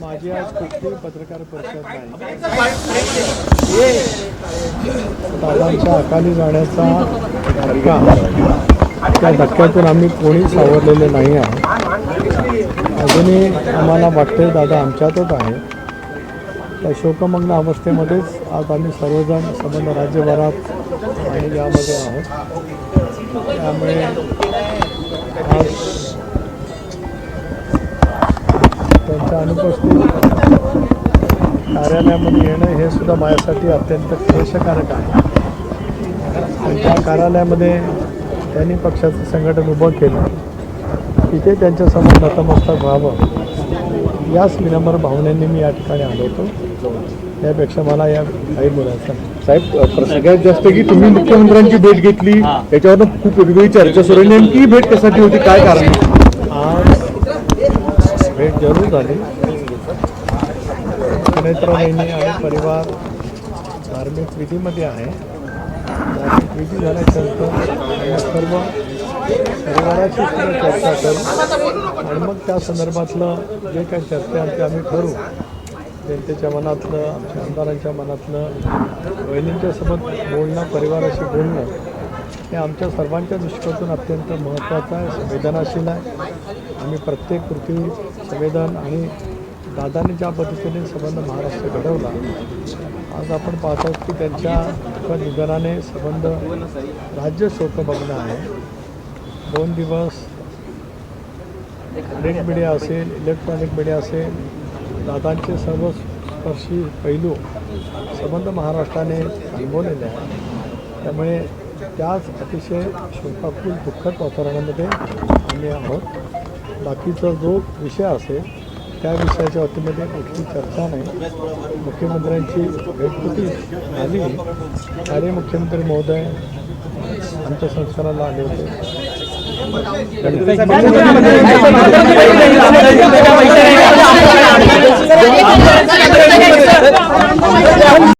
माझी आज कुठली पत्रकार परिषद नाही दादांच्या अकाली जाण्याचा धक्का त्या धक्क्यातून आम्ही कोणी सावरलेले नाही आहे अजूनही आम्हाला वाटते दादा आमच्यातच आहे त्या शोकमग्न अवस्थेमध्येच आज आम्ही सर्वजण संबंध राज्यभरात आणि यामध्ये आहोत. त्यामुळे आज त्यांच्या अनुपस्थित कार्यालयामध्ये येणं हे सुद्धा माझ्यासाठी अत्यंत क्लेशकारक आहे. त्यांच्या कार्यालयामध्ये त्यांनी पक्षाचं संघटन उभं केलं. तिथे त्यांच्यासमोर नतमस्तक व्हावं. याच विनम्र भावनेने मी या ठिकाणी आलो होतो. त्यापेक्षा मला या काही बोलायचं साहेब सगळ्यात जास्त की तुम्ही मुख्यमंत्र्यांची भेट घेतली त्याच्यावर खूप वेगवेगळी चर्चा सुरू आहे. नेमकी भेट कशासाठी होती? काय कारण आज भेट जरूर झाली. नेत्र वहिनी आणि परिवार धार्मिक विधीमध्ये आहे. धार्मिक विधी झाल्यानंतर आम्ही सर्व परिवाराशी सुद्धा चर्चा करू आणि मग त्या संदर्भातलं जे काही चर्चा आहे ते आम्ही ठरवू जनतेच्या मनातलं आमच्या आमदारांच्या मनातलं बहिणींच्यासोबत बोलणं परिवाराशी बोलणं हे आमच्या सर्वांच्या दृष्टीकोनातून अत्यंत महत्त्वाचं आहे संवेदनाशील आहे. आम्ही प्रत्येक कृती संवेदन आणि दादांनी ज्या पद्धतीने संबंध महाराष्ट्र घडवला आज आपण पाहतो की त्यांच्या निधनाने संबंध राज्य शोकमग्न आहे. दोन दिवस प्रिंट मीडिया असेल इलेक्ट्रॉनिक मीडिया असेल दादांचे सर्व स्पर्शी पैलू संबंध महाराष्ट्राने थांबवलेले आहे त्यामुळे त्याच अतिशय शोकाकुल दुःखद वातावरणामध्ये आम्ही आहोत. बाकीचा जो विषय असेल त्या विषयाच्या बाबतीमध्ये कुठली चर्चा नाही. मुख्यमंत्र्यांची भेटकुटी झाली. आणि मुख्यमंत्री महोदय अंत्यसंस्काराला आले होते.